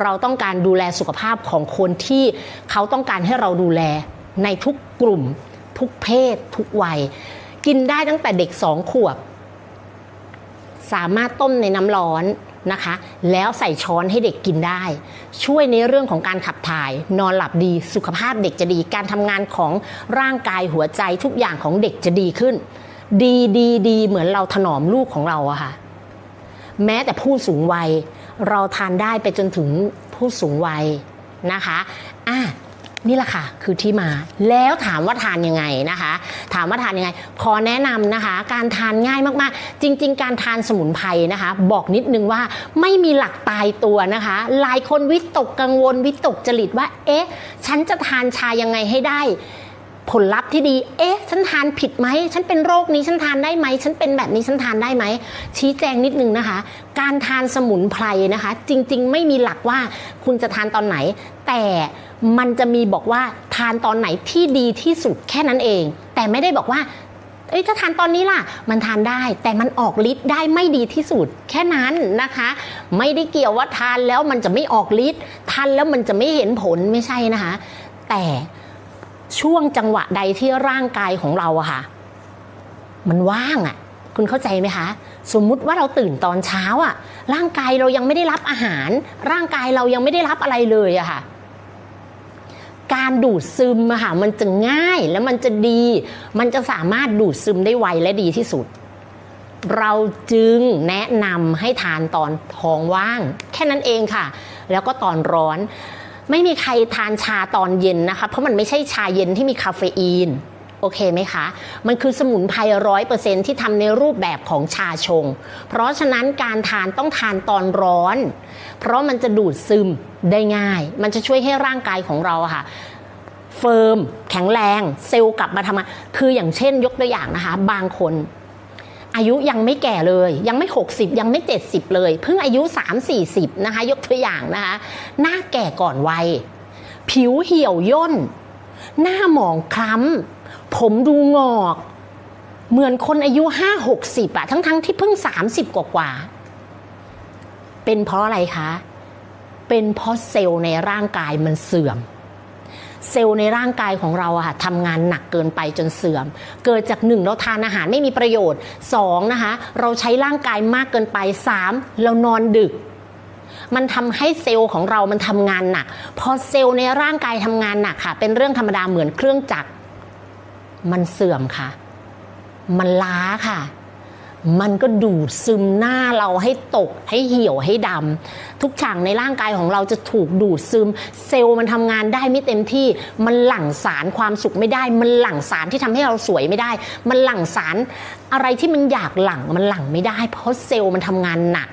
เราต้องการดูแลสุขภาพของคนที่เขาต้องการให้เราดูแลในทุกกลุ่ม ทุกเพศ ทุกวัย กินได้ตั้งแต่เด็กสองขวบ สามารถต้มในน้ำร้อนนะคะ แล้วใส่ช้อนให้เด็กกินได้ ช่วยในเรื่องของการขับถ่าย นอนหลับดีสุขภาพเด็กจะดี การทำงานของร่างกายหัวใจทุกอย่างของเด็กจะดีขึ้น ดีดีดีเหมือนเราถนอมลูกของเราอะค่ะ แม้แต่ผู้สูงวัย เราทานได้ไปจนถึงผู้สูงวัยนะคะอะนี่แหละค่ะคือที่มา แล้วถามว่าทานยังไงนะคะ ถามว่าทานยังไง ขอแนะนำนะคะ การทานง่ายมากๆ จริง ๆ การทานสมุนไพรนะคะ บอกนิดนึงว่าไม่มีหลักตายตัวนะคะ หลายคนวิตกกังวลวิตกจริตว่า เอ๊ะ ฉันจะทานชายังไงให้ได้ ผลลัพธ์ที่ดี เอ๊ะ ฉันทานผิดไหม ฉันเป็นโรคนี้ ฉันทานได้ไหม ฉันเป็นแบบนี้ ฉันทานได้ไหม ชี้แจงนิดนึงนะคะ การทานสมุนไพรนะคะ จริง ๆ ไม่มีหลักว่าคุณจะทานตอนไหน แต่มันจะมีบอกว่าทานตอนไหนที่ดีที่สุดแค่นั้นเอง แต่ไม่ได้บอกว่าเอ้ยถ้าทานตอนนี้ล่ะ มันทานได้ แต่มันออกฤทธิ์ได้ไม่ดีที่สุด แค่นั้นนะคะ ไม่ได้เกี่ยวว่าทานแล้วมันจะไม่ออกฤทธิ์ทานแล้วมันจะไม่เห็นผลไม่ใช่นะคะ แต่ ช่วงจังหวะใดที่ร่างกายของเราอะค่ะ มันว่างอะคุณเข้าใจไหมคะ สมมุติว่าเราตื่นตอนเช้าอะร่างกายเรายังไม่ได้รับอาหาร ร่างกายเรายังไม่ได้รับอะไรเลยอะค่ะ การดูดซึมอะค่ะมันจะง่ายและมันจะดี มันจะสามารถดูดซึมได้ไวและดีที่สุด เราจึงแนะนำให้ทานตอนท้องว่าง แค่นั้นเองค่ะ แล้วก็ตอนร้อน ไม่มีใครทานชาตอนเย็นนะคะ เพราะมันไม่ใช่ชาเย็นที่มีคาเฟอีนโอเคไหมคะ มันคือสมุนไพรร้อยเปอร์เซ็นที่ทำในรูปแบบของชาชง เพราะฉะนั้นการทานต้องทานตอนร้อน เพราะมันจะดูดซึมได้ง่าย มันจะช่วยให้ร่างกายของเราค่ะ เฟิร์ม แข็งแรง เซลล์กลับมาทำงาน คืออย่างเช่นยกตัวอย่างนะคะ บางคน อายุยังไม่แก่เลย ยังไม่ 60 ยังไม่ 70 เลย เพิ่งอายุ 3 40 นะคะ ยกตัวอย่างนะคะ หน้าแก่ก่อนวัย ผิวเหี่ยวย่น หน้าหมองคล้ำ ผมดูงอก เหมือนคนอายุ 5 60อะทั้งๆที่เพิ่ง 30กว่า เป็นเพราะอะไรคะ เป็นเพราะเซลล์ในร่างกายมันเสื่อม เซลล์ในร่างกายของเราอะค่ะทำงานหนักเกินไปจนเสื่อม เกิดจากหนึ่งเราทานอาหารไม่มีประโยชน์สองนะคะ เราใช้ร่างกายมากเกินไปสามเรานอนดึกมันทำให้เซลล์ของเรามันทำงานหนัก พอเซลล์ในร่างกายทำงานหนักค่ะ เป็นเรื่องธรรมดาเหมือนเครื่องจักร มันเสื่อมค่ะ มันล้าค่ะ มันก็ดูดซึมหน้าเราให้ตกให้เหี่ยวให้ดำทุกฉากในร่างกายของเราจะถูกดูดซึม เซลล์มันทำงานได้ไม่เต็มที่ มันหลั่งสารความสุขไม่ได้ มันหลั่งสารที่ทำให้เราสวยไม่ได้ มันหลั่งสารอะไรที่มันอยากหลั่งมันหลั่งไม่ได้ เพราะเซลล์มันทำงานหนัก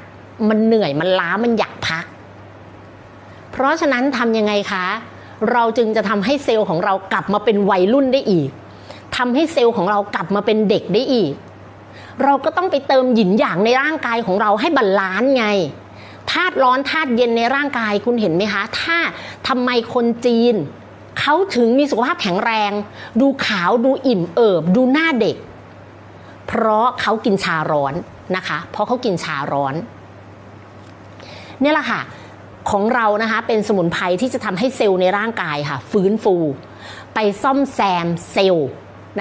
มันเหนื่อยมันล้ามันอยากพัก เพราะฉะนั้นทำยังไงคะ เราจึงจะทำให้เซลล์ของเรากลับมาเป็นวัยรุ่นได้อีกทำให้เซลล์ของเรากลับมาเป็นเด็กได้อีก เราก็ต้องไปเติมหยินหยางในร่างกายของเราให้บาลานซ์ไงธาตุร้อนธาตุเย็นในร่างกายคุณเห็นไหมคะ ถ้าทำไมคนจีน เขาถึงมีสุขภาพแข็งแรง ดูขาวดูอิ่มเอิบ ดูหน้าเด็ก เพราะเขากินชาร้อนนะคะ เพราะเขากินชาร้อนเนี่ยแหละค่ะของเรานะคะเป็นสมุนไพรที่จะทำให้เซลล์ในร่างกายค่ะ ฟื้นฟู ไปซ่อมแซมเซลล์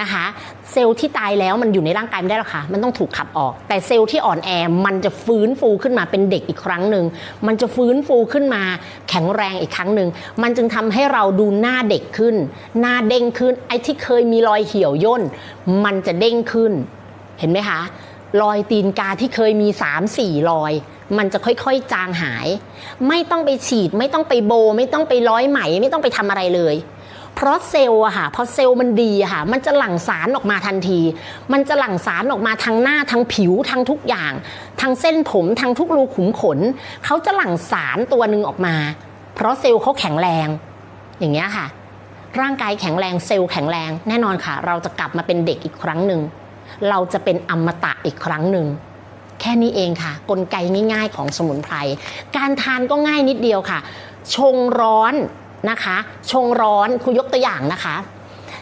นะคะเซลล์ที่ตายแล้วมันอยู่ในร่างกายไม่ได้หรอกค่ะมันต้องถูกขับออก แต่เซลล์ที่อ่อนแอมันจะฟื้นฟูขึ้นมาเป็นเด็กอีกครั้งหนึ่งมันจะฟื้นฟูขึ้นมาแข็งแรงอีกครั้งหนึ่งมันจึงทำให้เราดูหน้าเด็กขึ้น หน้าเด้งขึ้นไอ้ที่เคยมีรอยเหี่ยวย่นมันจะเด้งขึ้น เห็นไหมคะรอยตีนกาที่เคยมี 3 4รอย มันจะค่อยๆจางหาย ไม่ต้องไปฉีด ไม่ต้องไปโบ ไม่ต้องไปร้อยไหม ไม่ต้องไปทำอะไรเลย เพราะเซลล์อะค่ะพอเซลล์มันดีอะค่ะ มันจะหลั่งสารออกมาทันที มันจะหลั่งสารออกมาทางหน้าทางผิวทางทุกอย่างทางเส้นผมทางทุกรูขุมขนเขาจะหลั่งสารตัวหนึ่งออกมา เพราะเซลล์เขาแข็งแรง อย่างเงี้ยค่ะ ร่างกายแข็งแรงเซลล์แข็งแรง แน่นอนค่ะ เราจะกลับมาเป็นเด็กอีกครั้งหนึ่งเราจะเป็นอมตะอีกครั้งหนึ่งแค่นี้เองค่ะ กลไกง่ายๆของสมุนไพร การทานก็ง่ายนิดเดียวค่ะ ชงร้อน นะคะ ชงร้อนคุยยกตัวอย่างนะคะ